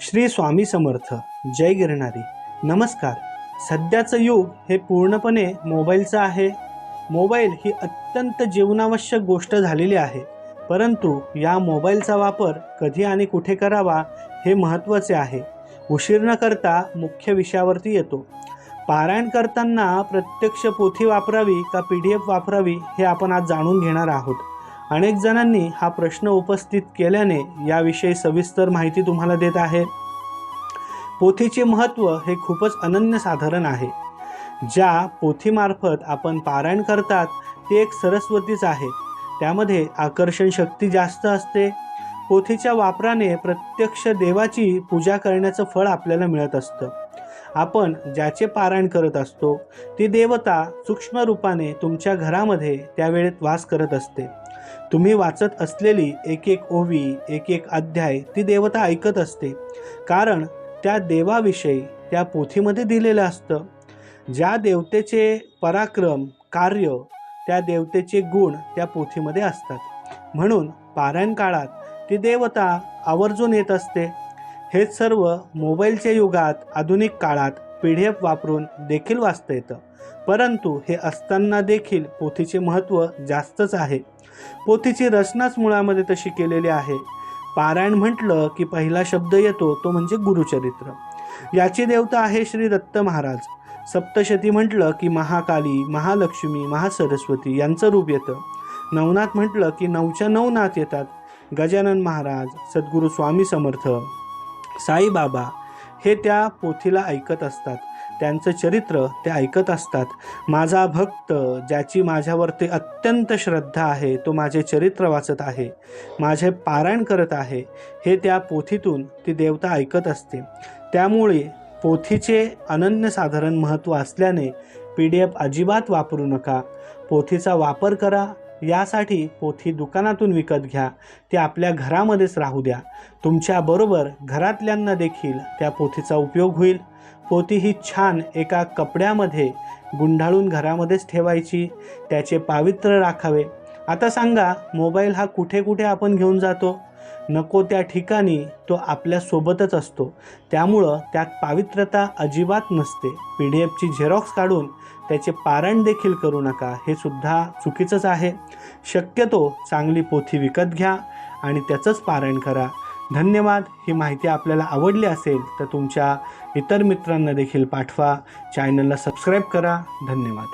श्री स्वामी समर्थ. जय गिरणारी नमस्कार. सध्याचं युग हे पूर्णपणे मोबाईलचं आहे. मोबाईल ही अत्यंत जीवनावश्यक गोष्ट झालेली आहे. परंतु या मोबाईलचा वापर कधी आणि कुठे करावा हे महत्त्वाचे आहे. उशीर न करता मुख्य विषयावरती येतो. पारायण करताना प्रत्यक्ष पोथी वापरावी का पी डी एफ वापरावी हे आपण आज जाणून घेणार आहोत. अनेक जणांनी हा प्रश्न उपस्थित केल्याने याविषयी सविस्तर माहिती तुम्हाला देत आहे. पोथीचे महत्त्व हे खूपच अनन्यसाधारण आहे. ज्या पोथीमार्फत आपण पारायण करतात ते एक सरस्वतीच आहे. त्यामध्ये आकर्षण शक्ती जास्त असते. पोथीच्या वापराने प्रत्यक्ष देवाची पूजा करण्याचं फळ आपल्याला मिळत असतं. आपण ज्याचे पारायण करत असतो ती देवता सूक्ष्म रूपाने तुमच्या घरामध्ये त्यावेळेत वास करत असते. तुम्ही वाचत असलेली एक एक ओवी एक एक अध्याय ती देवता ऐकत असते. कारण त्या देवाविषयी त्या पोथीमध्ये दिलेलं असतं. ज्या देवतेचे पराक्रम कार्य त्या देवतेचे गुण त्या पोथीमध्ये असतात. म्हणून पारायण काळात ती देवता आवर्जून येत असते. हे सर्व मोबाईलच्या युगात आधुनिक काळात पी डी एफ वापरून देखील वाचता येतं. परंतु हे असताना देखील पोथीचे महत्त्व जास्तच आहे. पोथीची रचनाच मुळामध्ये तशी केलेली आहे. पारायण म्हटलं की पहिला शब्द येतो तो म्हणजे गुरुचरित्र. याची देवता आहे श्री दत्त महाराज. सप्तशती म्हटलं की महाकाली महालक्ष्मी महासरस्वती यांचं रूप येतं. नवनाथ म्हटलं की नऊच्या नवनाथ येतात. गजानन महाराज सद्गुरू स्वामी समर्थ साईबाबा हे त्या पोथीला ऐकत असतात. त्यांचं चरित्र ते ऐकत असतात. माझा भक्त ज्याची माझ्यावरती अत्यंत श्रद्धा आहे तो माझे चरित्र वाचत आहे. माझे पारायण करत आहे. हे त्या पोथीतून ती देवता ऐकत असते. त्यामुळे पोथीचे अनन्यसाधारण महत्त्व असल्याने पी डी एफ अजिबात वापरू नका. पोथीचा वापर करा यासाठी पोथी दुकानातून विकत घ्या. ती आपल्या घरामध्येच राहू द्या. तुमच्याबरोबर घरातल्यांना देखील त्या पोथीचा उपयोग होईल. पोथी ही छान एका कपड्यामध्ये गुंडाळून घरामध्येच ठेवायची. त्याचे पावित्र्य राखावे. आता सांगा मोबाईल हा कुठे कुठे आपण घेऊन जातो? नको त्या ठिकाणी तो आपल्यासोबतच असतो. त्यामुळं त्यात पावित्रता अजिबात नसते. पी डी एफची झेरॉक्स काढून त्याचे पारण देखील करू नका. हे सुद्धा चुकीचंच आहे. शक्यतो चांगली पोथी विकत घ्या आणि त्याचंच पारण करा. धन्यवाद. ही माहिती आपल्याला आवडली असेल तर तुमच्या इतर मित्रांना देखील पाठवा. चॅनलला सबस्क्राईब करा. धन्यवाद.